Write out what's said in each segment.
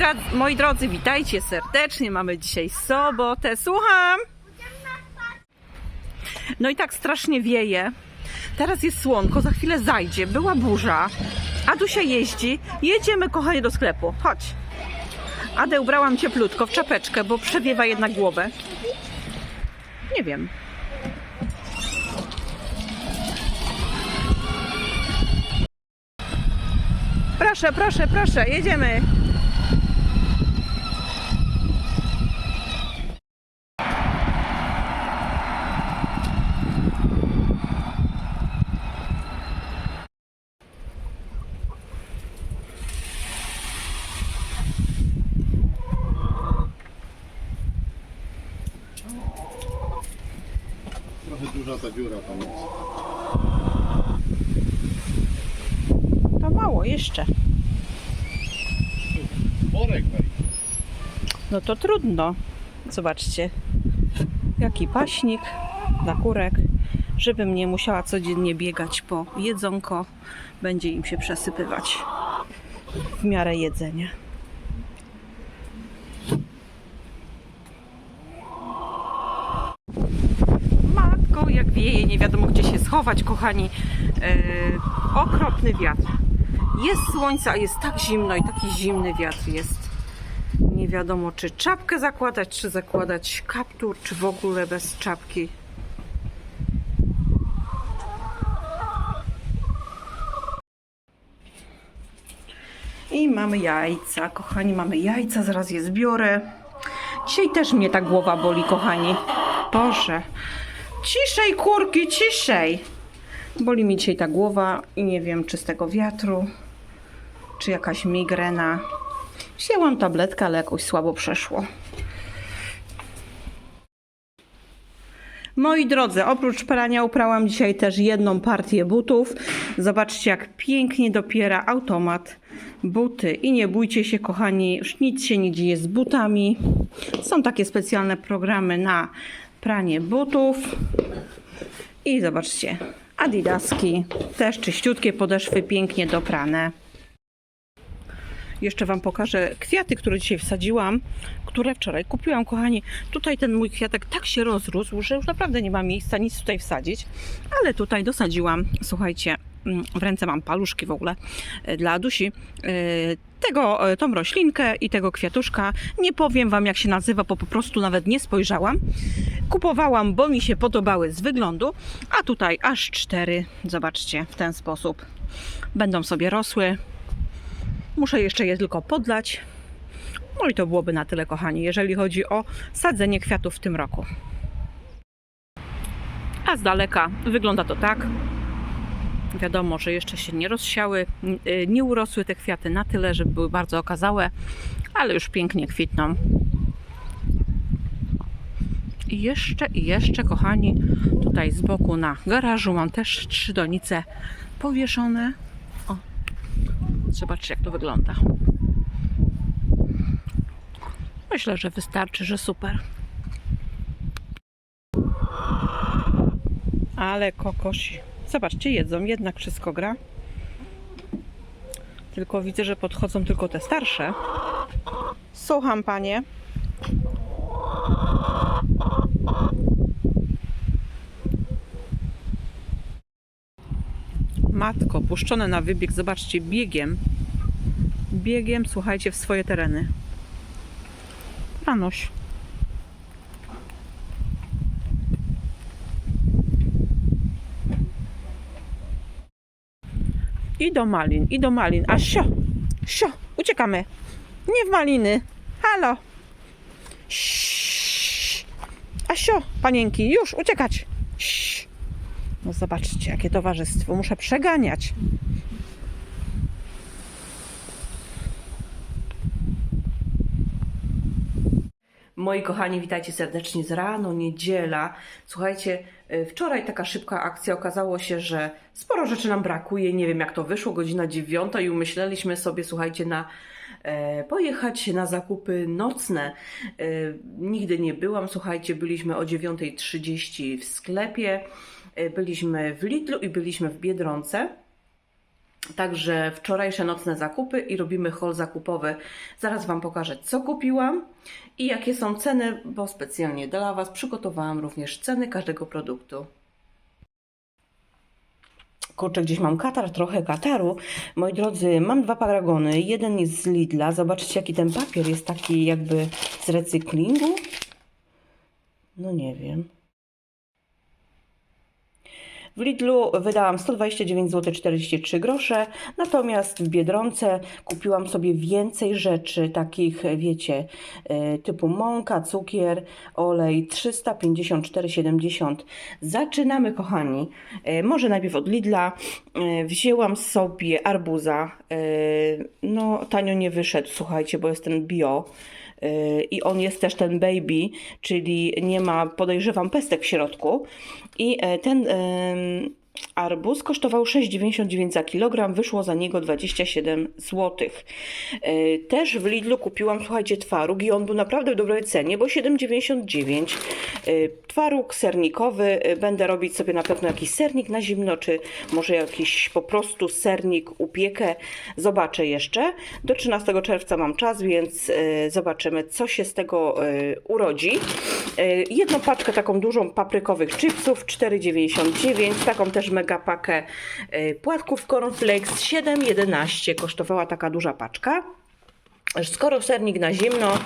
drodzy, moi drodzy, witajcie serdecznie. Mamy dzisiaj sobotę. Słucham. No i tak strasznie wieje. Teraz jest słonko, za chwilę zajdzie. Była burza. Adusia jeździ. Jedziemy, kochanie, do sklepu. Chodź. Adę ubrałam cieplutko w czapeczkę, bo przewiewa jednak głowę. Nie wiem. Proszę, proszę, proszę, jedziemy. Ta dziura tam jest. To mało jeszcze. Worek weź. No to trudno. Zobaczcie, jaki paśnik dla kurek, żebym nie musiała codziennie biegać po jedzonko. Będzie im się przesypywać w miarę jedzenia. Matko, jak wieje, nie wiadomo kochani. E, okropny wiatr. Jest słońce, a jest tak zimno i taki zimny wiatr jest. Nie wiadomo, czy czapkę zakładać, czy zakładać kaptur, czy w ogóle bez czapki. I mamy jajca, kochani, mamy jajca, zaraz je zbiorę. Dzisiaj też mnie ta głowa boli, kochani. Boże. Ciszej, kurki, ciszej. Boli mi dzisiaj ta głowa i nie wiem, czy z tego wiatru, czy jakaś migrena. Wzięłam tabletkę, ale jakoś słabo przeszło. Moi drodzy, oprócz prania uprałam dzisiaj też jedną partię butów. Zobaczcie, jak pięknie dopiera automat buty. I nie bójcie się, kochani, już nic się nie dzieje z butami. Są takie specjalne programy na pranie butów. I zobaczcie, adidaski, też czyściutkie podeszwy, pięknie doprane. Jeszcze Wam pokażę kwiaty, które dzisiaj wsadziłam, które wczoraj kupiłam, kochani. Tutaj ten mój kwiatek tak się rozrósł, że już naprawdę nie ma miejsca nic tutaj wsadzić, ale tutaj dosadziłam, słuchajcie, mm, w ręce mam paluszki w ogóle e, dla Adusi. Tego, e, tą roślinkę i tego kwiatuszka. Nie powiem Wam jak się nazywa, bo po prostu nawet nie spojrzałam. Kupowałam, bo mi się podobały z wyglądu, a tutaj aż cztery, zobaczcie, w ten sposób. Będą sobie rosły, Muszę jeszcze je tylko podlać. No i to byłoby na tyle, kochani, jeżeli chodzi o sadzenie kwiatów w tym roku. A z daleka wygląda to tak. Wiadomo, że jeszcze się nie rozsiały, y, nie urosły te kwiaty na tyle, żeby były bardzo okazałe, ale już pięknie kwitną. I jeszcze, i jeszcze, kochani, tutaj z boku na garażu mam też trzy donice powieszone. O, Zobaczcie, jak to wygląda. Myślę, że wystarczy, że super. Ale kokosi. Zobaczcie, jedzą, jednak wszystko gra. Tylko widzę, że podchodzą tylko te starsze. Słucham, panie. Matko, puszczone na wybieg, zobaczcie, biegiem. Biegiem, słuchajcie, w swoje tereny. Ranoś. I do malin, i do malin. A sio, sio, uciekamy. Nie w maliny. Halo. A sio, panienki, już uciekać. Ś. No zobaczcie, jakie towarzystwo. Muszę przeganiać. Moi kochani, witajcie serdecznie z rano, niedziela. Słuchajcie, y, wczoraj taka szybka akcja. Okazało się, że sporo rzeczy nam brakuje. Nie wiem jak to wyszło, godzina dziewiąta i umyśleliśmy sobie, słuchajcie, na e, pojechać na zakupy nocne. E, nigdy nie byłam, słuchajcie, byliśmy o 9.30 w sklepie, e, byliśmy w Lidlu i byliśmy w Biedronce. Także wczorajsze nocne zakupy i robimy haul zakupowy. Zaraz Wam pokażę, co kupiłam i jakie są ceny, bo specjalnie dla Was przygotowałam również ceny każdego produktu. Kurczę, gdzieś mam katar, trochę kataru. Moi drodzy, mam dwa paragony. Jeden jest z Lidla. Zobaczcie, jaki ten papier jest taki jakby z recyklingu. No nie wiem. W Lidlu wydałam 129 zł 43 grosze, natomiast w Biedronce kupiłam sobie więcej rzeczy, takich wiecie, e, typu mąka, cukier, olej 354,70. Zaczynamy kochani, E, może najpierw od Lidla. E, Wzięłam sobie arbuza, no tanio nie wyszedł, słuchajcie, bo jest ten bio. I on jest też ten baby, czyli nie ma, podejrzewam, pestek w środku. I e, ten arbuz kosztował 6,99 za kilogram, wyszło za niego 27 zł. E, Też w Lidlu kupiłam, słuchajcie, twaróg i on był naprawdę w dobrej cenie, bo 7,99. E, Twaróg sernikowy, e, będę robić sobie na pewno jakiś sernik na zimno, czy może jakiś po prostu sernik, upiekę. Zobaczę jeszcze. Do 13 czerwca mam czas, więc zobaczymy, co się z tego urodzi. Jedną paczkę taką dużą paprykowych chipsów, 4,99. Taką też mega pakę e, płatków cornflakes, 7,11 kosztowała taka duża paczka. Skoro sernik na zimno,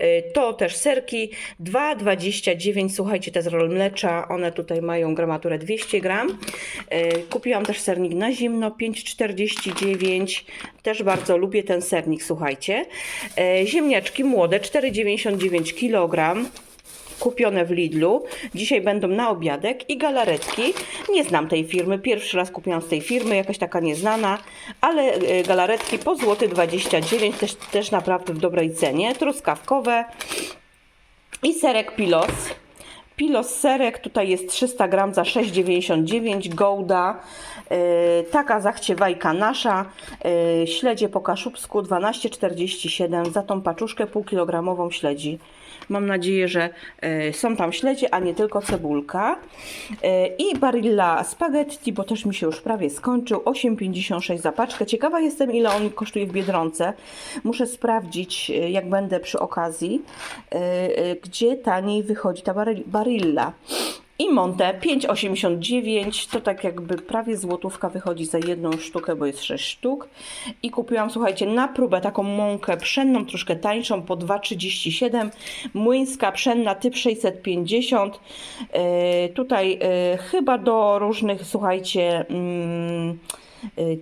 y, to też serki 2,29. Słuchajcie, te z rol mlecza, one tutaj mają gramaturę 200 gram. Y, Kupiłam też sernik na zimno 5,49. Też bardzo lubię ten sernik, słuchajcie. Y, Ziemniaczki młode 4,99 kg kupione w Lidlu. Dzisiaj będą na obiadek i galaretki. Nie znam tej firmy, pierwszy raz kupiłam z tej firmy, jakaś taka nieznana, ale e, galaretki po złoty 29 też, też naprawdę w dobrej cenie. Truskawkowe i serek Pilos. Pilos serek tutaj jest 300 gram za 6,99 Gouda. Yy, taka zachciewajka nasza. Yy, śledzie po kaszubsku 12,47 za tą paczuszkę półkilogramową śledzi. Mam nadzieję, że yy, są tam śledzie, a nie tylko cebulka. Yy, I Barilla spaghetti, bo też mi się już prawie skończył. 8,56 za paczkę. Ciekawa jestem, ile on kosztuje w Biedronce. Muszę sprawdzić, yy, jak będę przy okazji, gdzie taniej wychodzi ta Barilla. I Monte 5,89 to tak jakby prawie złotówka wychodzi za jedną sztukę, bo jest 6 sztuk. I kupiłam, słuchajcie, na próbę taką mąkę pszenną, troszkę tańszą, po 2,37. Młyńska pszenna, typ 650. Yy, tutaj yy, chyba do różnych, słuchajcie, mm, y,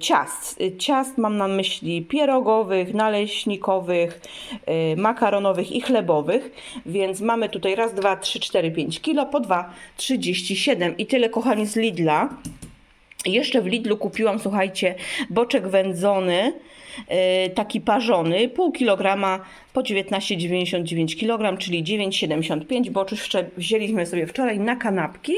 ciast. Y, Ciast mam na myśli pierogowych, naleśnikowych, y, makaronowych i chlebowych, więc mamy tutaj raz, dwa, trzy, cztery, pięć kilo po 2,37 i tyle kochani z Lidla. Jeszcze w Lidlu kupiłam, słuchajcie, boczek wędzony, taki parzony, pół kilograma po 19,99 kg, czyli 9,75, bo jeszcze wzięliśmy sobie wczoraj na kanapki,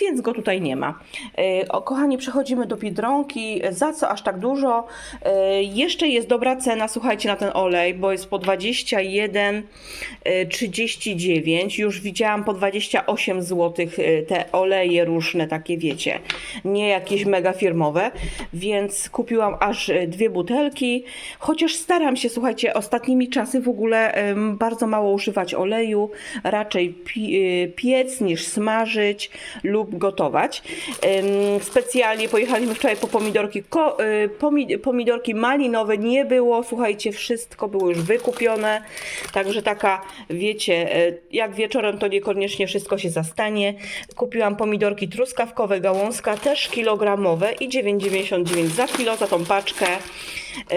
więc go tutaj nie ma. Yy, o, kochani, przechodzimy do Biedronki. Za co aż tak dużo? Yy, jeszcze jest dobra cena, słuchajcie, na ten olej, bo jest po 21,39. Już widziałam po 28 zł te oleje różne, takie wiecie, nie jakieś mega firmowe, więc kupiłam aż dwie butelki, chociaż staram się, słuchajcie, ostatnimi czasy w ogóle bardzo mało używać oleju, raczej y, piec niż smażyć lub gotować. Specjalnie pojechaliśmy wczoraj po pomidorki, y, pomi, pomidorki malinowe nie było, słuchajcie, wszystko było już wykupione, także taka, wiecie, e, jak wieczorem to niekoniecznie wszystko się zastanie. Kupiłam pomidorki truskawkowe, gałązka, też kilogramowe i 9,99 za kilo za tą paczkę.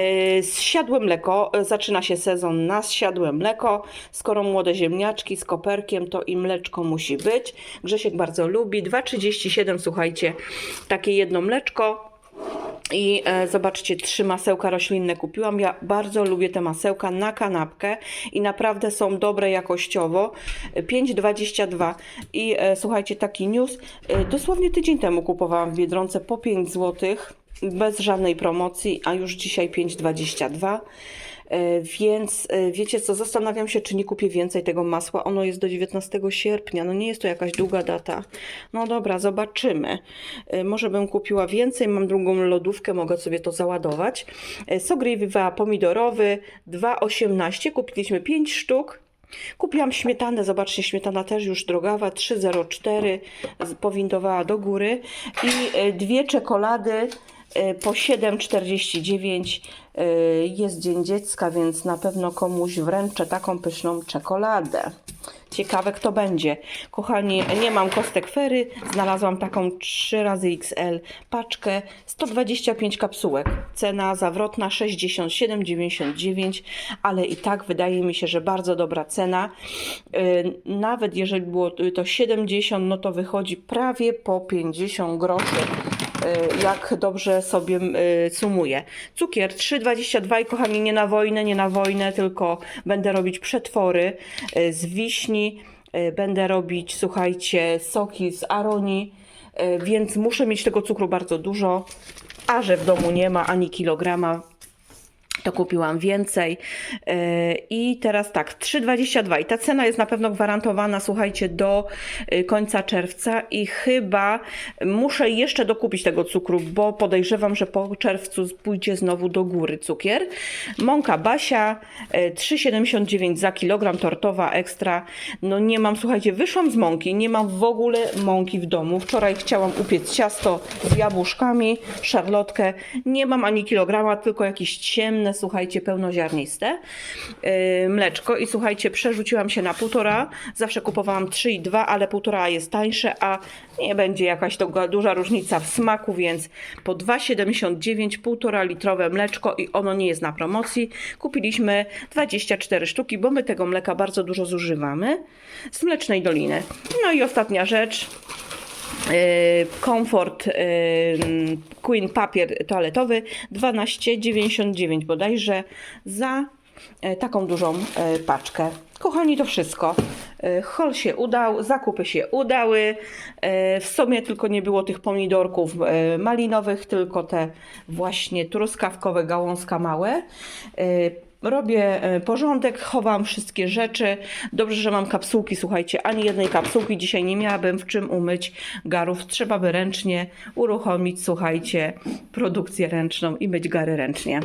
E, Zsiadłe mleko, e, zaczyna się sezon na zsiadłe mleko. Skoro młode ziemniaczki z koperkiem, to i mleczko musi być. Grzesiek bardzo lubi. 2,37 słuchajcie, takie jedno mleczko. I e, zobaczcie, trzy masełka roślinne kupiłam. Ja bardzo lubię te masełka na kanapkę i naprawdę są dobre jakościowo. E, 5,22. I e, słuchajcie, taki news. E, dosłownie tydzień temu kupowałam w Biedronce po 5 zł bez żadnej promocji, a już dzisiaj 5,22. E, Więc e, wiecie co, zastanawiam się, czy nie kupię więcej tego masła. Ono jest do 19 sierpnia, no nie jest to jakaś długa data. No dobra, zobaczymy. E, Może bym kupiła więcej, mam drugą lodówkę, mogę sobie to załadować. Sok Viva pomidorowy 2,18, kupiliśmy 5 sztuk. Kupiłam śmietanę, zobaczcie, śmietana też już drogawa, 3,04 z- powindowała do góry i dwie czekolady po 7,49 e, jest Dzień Dziecka, więc na pewno komuś wręczę taką pyszną czekoladę. Ciekawe kto będzie. Kochani, nie mam kostek fery, znalazłam taką 3 razy XL paczkę, 125 kapsułek. Cena zawrotna 67,99, ale i tak wydaje mi się, że bardzo dobra cena. Yy, Nawet jeżeli było to 70, no to wychodzi prawie po 50 groszy y, jak dobrze sobie y, sumuję. Cukier 3,22 i kochani, nie na wojnę, nie na wojnę, tylko będę robić przetwory y, z wiśni, y, będę robić, słuchajcie, soki z aronii, y, więc muszę mieć tego cukru bardzo dużo, a że w domu nie ma ani kilograma, to kupiłam więcej. Yy, I teraz tak, 3,22 i ta cena jest na pewno gwarantowana, słuchajcie, do y, końca czerwca i chyba muszę jeszcze dokupić tego cukru, bo podejrzewam, że po czerwcu pójdzie znowu do góry cukier. Mąka Basia, y, 3,79 za kilogram, tortowa ekstra. No nie mam, słuchajcie, wyszłam z mąki, nie mam w ogóle mąki w domu. Wczoraj chciałam upiec ciasto z jabłuszkami, szarlotkę. Nie mam ani kilograma, tylko jakieś ciemne, słuchajcie, pełnoziarniste yy, mleczko. I słuchajcie, przerzuciłam się na półtora. Zawsze kupowałam 3,2, ale półtora jest tańsze, a nie będzie jakaś to duża różnica w smaku, więc po 2,79 półtora litrowe mleczko i ono nie jest na promocji. Kupiliśmy 24 sztuki, bo my tego mleka bardzo dużo zużywamy z Mlecznej Doliny. No i ostatnia rzecz. Yy, Comfort yy, Queen papier toaletowy 12,99 bodajże za yy, taką dużą yy, paczkę. Kochani, to wszystko. Yy, Hol się udał, zakupy się udały. W sumie tylko nie było tych pomidorków malinowych, tylko te właśnie truskawkowe, gałązka małe. Robię e, porządek, chowam wszystkie rzeczy. Dobrze, że mam kapsułki. Słuchajcie, ani jednej kapsułki dzisiaj nie miałabym w czym umyć garów. Trzeba by ręcznie uruchomić, słuchajcie, produkcję ręczną i myć gary ręcznie.